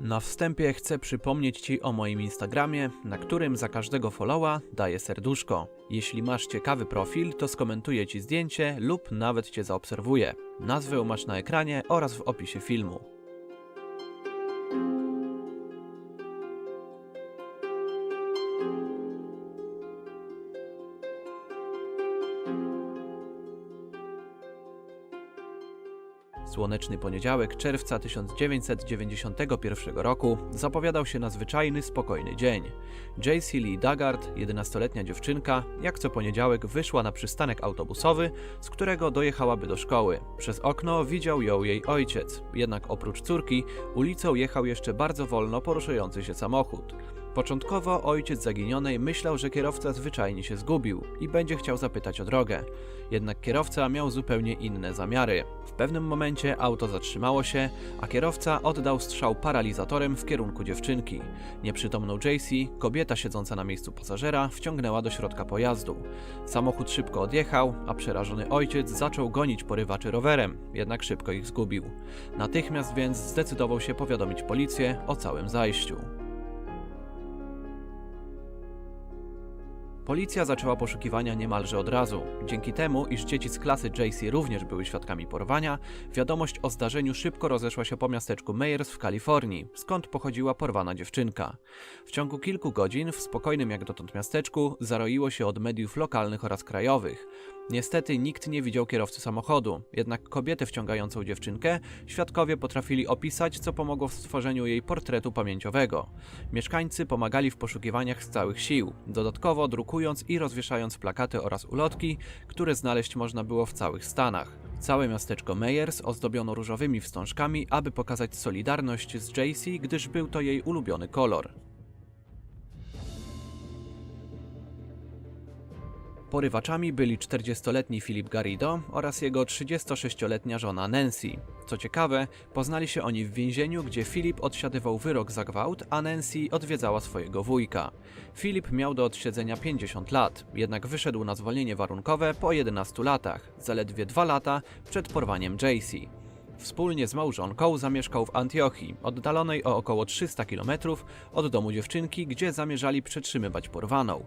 Na wstępie chcę przypomnieć Ci o moim Instagramie, na którym za każdego followa daję serduszko. Jeśli masz ciekawy profil, to skomentuję Ci zdjęcie lub nawet Cię zaobserwuję. Nazwę masz na ekranie oraz w opisie filmu. Słoneczny poniedziałek czerwca 1991 roku zapowiadał się na zwyczajny, spokojny dzień. JC Lee Dugard, 11-letnia dziewczynka, jak co poniedziałek wyszła na przystanek autobusowy, z którego dojechałaby do szkoły. Przez okno widział ją jej ojciec, jednak oprócz córki ulicą jechał jeszcze bardzo wolno poruszający się samochód. Początkowo ojciec zaginionej myślał, że kierowca zwyczajnie się zgubił i będzie chciał zapytać o drogę. Jednak kierowca miał zupełnie inne zamiary. W pewnym momencie auto zatrzymało się, a kierowca oddał strzał paralizatorem w kierunku dziewczynki. Nieprzytomną JC, kobieta siedząca na miejscu pasażera, wciągnęła do środka pojazdu. Samochód szybko odjechał, a przerażony ojciec zaczął gonić porywaczy rowerem, jednak szybko ich zgubił. Natychmiast więc zdecydował się powiadomić policję o całym zajściu. Policja zaczęła poszukiwania niemalże od razu. Dzięki temu, iż dzieci z klasy JC również były świadkami porwania, wiadomość o zdarzeniu szybko rozeszła się po miasteczku Meyers w Kalifornii, skąd pochodziła porwana dziewczynka. W ciągu kilku godzin w spokojnym jak dotąd miasteczku zaroiło się od mediów lokalnych oraz krajowych. Niestety nikt nie widział kierowcy samochodu, jednak kobietę wciągającą dziewczynkę świadkowie potrafili opisać, co pomogło w stworzeniu jej portretu pamięciowego. Mieszkańcy pomagali w poszukiwaniach z całych sił, dodatkowo drukując i rozwieszając plakaty oraz ulotki, które znaleźć można było w całych Stanach. Całe miasteczko Meyers ozdobiono różowymi wstążkami, aby pokazać solidarność z JC, gdyż był to jej ulubiony kolor. Porywaczami byli 40-letni Philip Garrido oraz jego 36-letnia żona Nancy. Co ciekawe, poznali się oni w więzieniu, gdzie Philip odsiadywał wyrok za gwałt, a Nancy odwiedzała swojego wujka. Philip miał do odsiedzenia 50 lat, jednak wyszedł na zwolnienie warunkowe po 11 latach, zaledwie 2 lata przed porwaniem JC. Wspólnie z małżonką zamieszkał w Antiochii, oddalonej o około 300 km od domu dziewczynki, gdzie zamierzali przetrzymywać porwaną.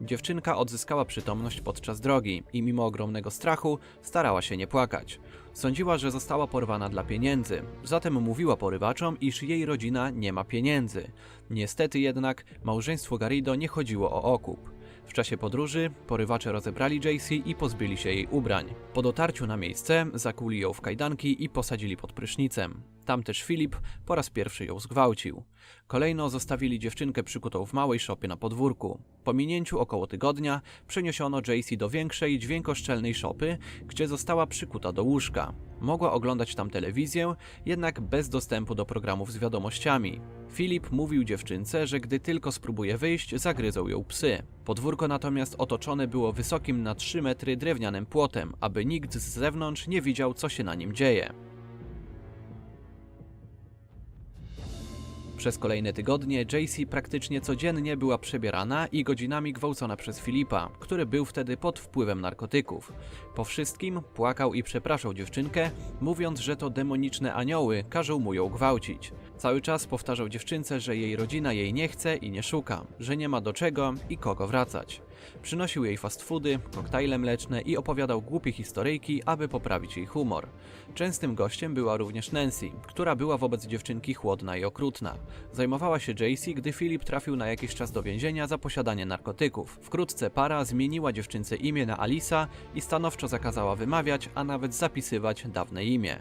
Dziewczynka odzyskała przytomność podczas drogi i mimo ogromnego strachu starała się nie płakać. Sądziła, że została porwana dla pieniędzy, zatem mówiła porywaczom, iż jej rodzina nie ma pieniędzy. Niestety jednak małżeństwo Garrido nie chodziło o okup. W czasie podróży porywacze rozebrali JC i pozbyli się jej ubrań. Po dotarciu na miejsce zakuli ją w kajdanki i posadzili pod prysznicem. Tam też Filip po raz pierwszy ją zgwałcił. Kolejno zostawili dziewczynkę przykutą w małej szopie na podwórku. Po minięciu około tygodnia przeniesiono JC do większej, dźwiękoszczelnej szopy, gdzie została przykuta do łóżka. Mogła oglądać tam telewizję, jednak bez dostępu do programów z wiadomościami. Filip mówił dziewczynce, że gdy tylko spróbuje wyjść, zagryzą ją psy. Podwórko natomiast otoczone było wysokim na 3 metry drewnianym płotem, aby nikt z zewnątrz nie widział, co się na nim dzieje. Przez kolejne tygodnie JC praktycznie codziennie była przebierana i godzinami gwałcona przez Filipa, który był wtedy pod wpływem narkotyków. Po wszystkim płakał i przepraszał dziewczynkę, mówiąc, że to demoniczne anioły każą mu ją gwałcić. Cały czas powtarzał dziewczynce, że jej rodzina jej nie chce i nie szuka, że nie ma do czego i kogo wracać. Przynosił jej fast foody, koktajle mleczne i opowiadał głupie historyjki, aby poprawić jej humor. Częstym gościem była również Nancy, która była wobec dziewczynki chłodna i okrutna. Zajmowała się JC, gdy Filip trafił na jakiś czas do więzienia za posiadanie narkotyków. Wkrótce para zmieniła dziewczynce imię na Alisa i stanowczo zakazała wymawiać, a nawet zapisywać dawne imię.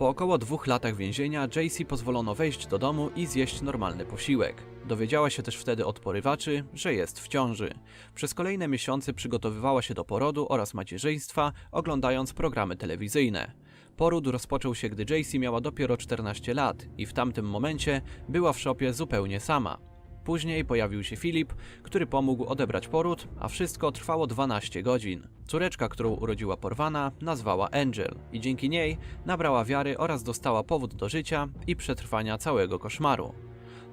Po około dwóch latach więzienia JC pozwolono wejść do domu i zjeść normalny posiłek. Dowiedziała się też wtedy od porywaczy, że jest w ciąży. Przez kolejne miesiące przygotowywała się do porodu oraz macierzyństwa, oglądając programy telewizyjne. Poród rozpoczął się, gdy JC miała dopiero 14 lat i w tamtym momencie była w szopie zupełnie sama. Później pojawił się Filip, który pomógł odebrać poród, a wszystko trwało 12 godzin. Córeczka, którą urodziła porwana, nazwała Angel i dzięki niej nabrała wiary oraz dostała powód do życia i przetrwania całego koszmaru.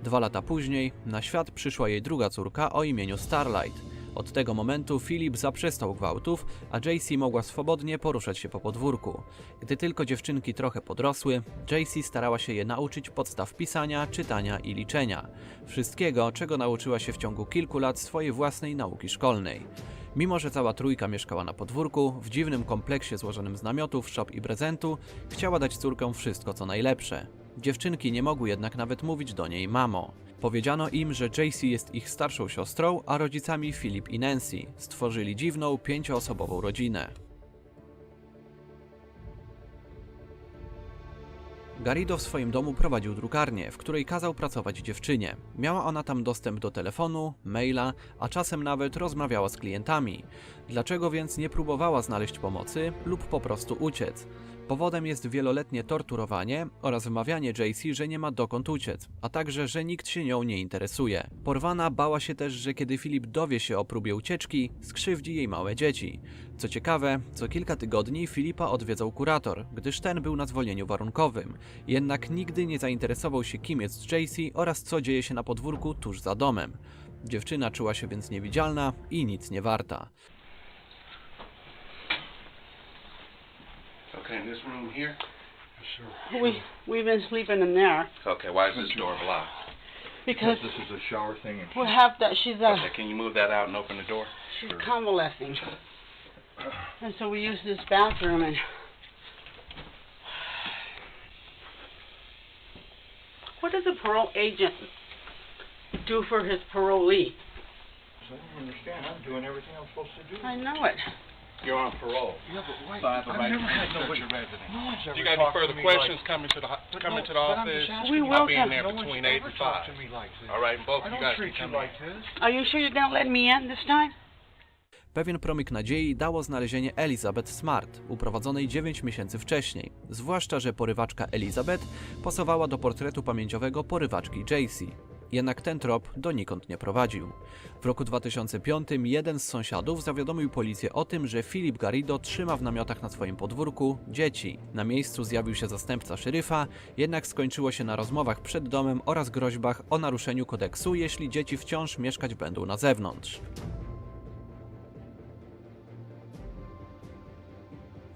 Dwa lata później na świat przyszła jej druga córka o imieniu Starlight. Od tego momentu Philip zaprzestał gwałtów, a JC mogła swobodnie poruszać się po podwórku. Gdy tylko dziewczynki trochę podrosły, JC starała się je nauczyć podstaw pisania, czytania i liczenia. Wszystkiego, czego nauczyła się w ciągu kilku lat swojej własnej nauki szkolnej. Mimo, że cała trójka mieszkała na podwórku, w dziwnym kompleksie złożonym z namiotów, szop i prezentu, chciała dać córkom wszystko co najlepsze. Dziewczynki nie mogły jednak nawet mówić do niej mamo. Powiedziano im, że JC jest ich starszą siostrą, a rodzicami Philip i Nancy. Stworzyli dziwną, pięcioosobową rodzinę. Garrido w swoim domu prowadził drukarnię, w której kazał pracować dziewczynie. Miała ona tam dostęp do telefonu, maila, a czasem nawet rozmawiała z klientami. Dlaczego więc nie próbowała znaleźć pomocy lub po prostu uciec? Powodem jest wieloletnie torturowanie oraz wmawianie JC, że nie ma dokąd uciec, a także, że nikt się nią nie interesuje. Porwana bała się też, że kiedy Filip dowie się o próbie ucieczki, skrzywdzi jej małe dzieci. Co ciekawe, co kilka tygodni Filipa odwiedzał kurator, gdyż ten był na zwolnieniu warunkowym. Jednak nigdy nie zainteresował się kim jest JC oraz co dzieje się na podwórku tuż za domem. Dziewczyna czuła się więc niewidzialna i nic nie warta. Okay, this room here? We we've been sleeping in there Okay, why is this door blocked? because This is a shower thing. and we have that she's uh Okay, can you move that out and open the door? she's convalescing, and so we use this bathroom and. What does a parole agent do for his parolee? I don't understand. I'm doing everything I'm supposed to do. I know it. You're on parole. Yeah, but why? So I have a I've right never to had search nobody. your residence. No one's ever You got any talked to further questions like, coming to the ho- But coming no, to the but I'm office? We will I'll be in there no between eight and five. to me like this. All right, both I of you don't guys can treat you come in. like this. Are you sure you're not letting me in this time? Pewien promyk nadziei dało znalezienie Elizabeth Smart, uprowadzonej 9 miesięcy wcześniej. Zwłaszcza, że porywaczka Elizabeth pasowała do portretu pamięciowego porywaczki JC. Jednak ten trop donikąd nie prowadził. W roku 2005 jeden z sąsiadów zawiadomił policję o tym, że Philip Garrido trzyma w namiotach na swoim podwórku dzieci. Na miejscu zjawił się zastępca szeryfa, jednak skończyło się na rozmowach przed domem oraz groźbach o naruszeniu kodeksu, jeśli dzieci wciąż mieszkać będą na zewnątrz.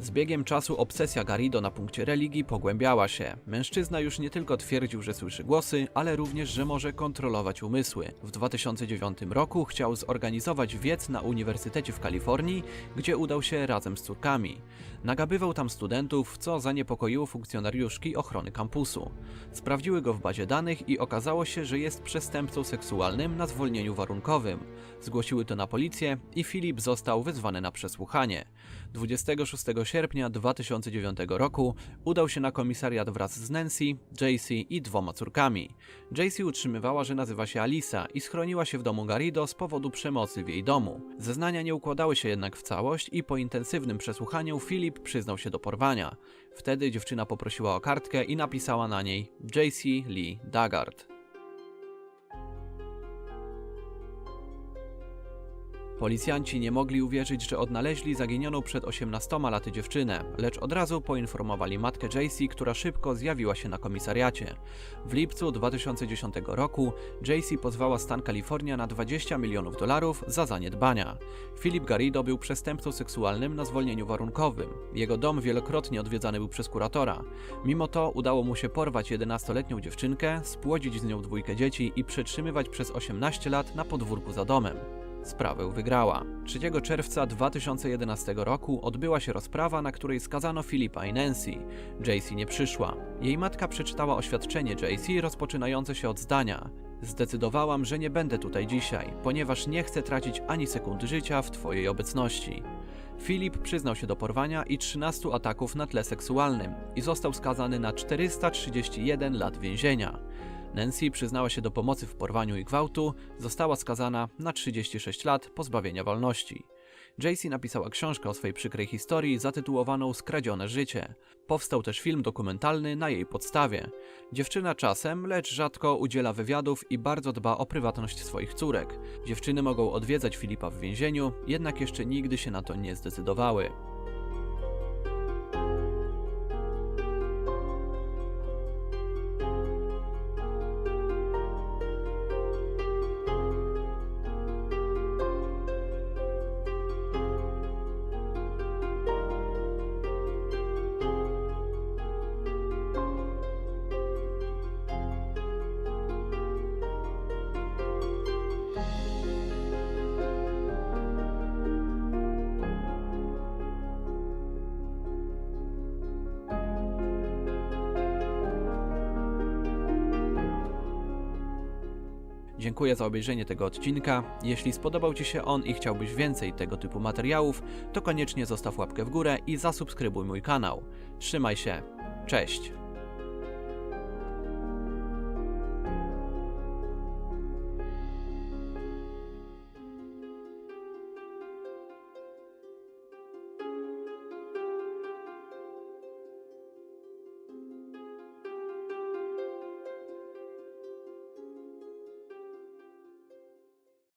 Z biegiem czasu obsesja Garrido na punkcie religii pogłębiała się. Mężczyzna już nie tylko twierdził, że słyszy głosy, ale również, że może kontrolować umysły. W 2009 roku chciał zorganizować wiec na Uniwersytecie w Kalifornii, gdzie udał się razem z córkami. Nagabywał tam studentów, co zaniepokoiło funkcjonariuszki ochrony kampusu. Sprawdziły go w bazie danych i okazało się, że jest przestępcą seksualnym na zwolnieniu warunkowym. Zgłosiły to na policję i Filip został wezwany na przesłuchanie. 26 sierpnia 2009 roku udał się na komisariat wraz z Nancy, JC i dwoma córkami. JC utrzymywała, że nazywa się Alisa i schroniła się w domu Garrido z powodu przemocy w jej domu. Zeznania nie układały się jednak w całość i po intensywnym przesłuchaniu Filip przyznał się do porwania. Wtedy dziewczyna poprosiła o kartkę i napisała na niej JC Lee Daggard. Policjanci nie mogli uwierzyć, że odnaleźli zaginioną przed 18 laty dziewczynę, lecz od razu poinformowali matkę JC, która szybko zjawiła się na komisariacie. W lipcu 2010 roku JC pozwała stan Kalifornia na 20 milionów dolarów za zaniedbania. Philip Garrido był przestępcą seksualnym na zwolnieniu warunkowym. Jego dom wielokrotnie odwiedzany był przez kuratora. Mimo to udało mu się porwać 11-letnią dziewczynkę, spłodzić z nią dwójkę dzieci i przetrzymywać przez 18 lat na podwórku za domem. Sprawę wygrała. 3 czerwca 2011 roku odbyła się rozprawa, na której skazano Filipa i Nancy. JC nie przyszła. Jej matka przeczytała oświadczenie JC rozpoczynające się od zdania. Zdecydowałam, że nie będę tutaj dzisiaj, ponieważ nie chcę tracić ani sekundy życia w Twojej obecności. Filip przyznał się do porwania i 13 ataków na tle seksualnym i został skazany na 431 lat więzienia. Nancy przyznała się do pomocy w porwaniu i gwałtu, została skazana na 36 lat pozbawienia wolności. JC napisała książkę o swojej przykrej historii zatytułowaną Skradzione życie. Powstał też film dokumentalny na jej podstawie. Dziewczyna czasem, lecz rzadko udziela wywiadów i bardzo dba o prywatność swoich córek. Dziewczyny mogą odwiedzać Filipa w więzieniu, jednak jeszcze nigdy się na to nie zdecydowały. Dziękuję za obejrzenie tego odcinka. Jeśli spodobał Ci się on i chciałbyś więcej tego typu materiałów, to koniecznie zostaw łapkę w górę i zasubskrybuj mój kanał. Trzymaj się. Cześć.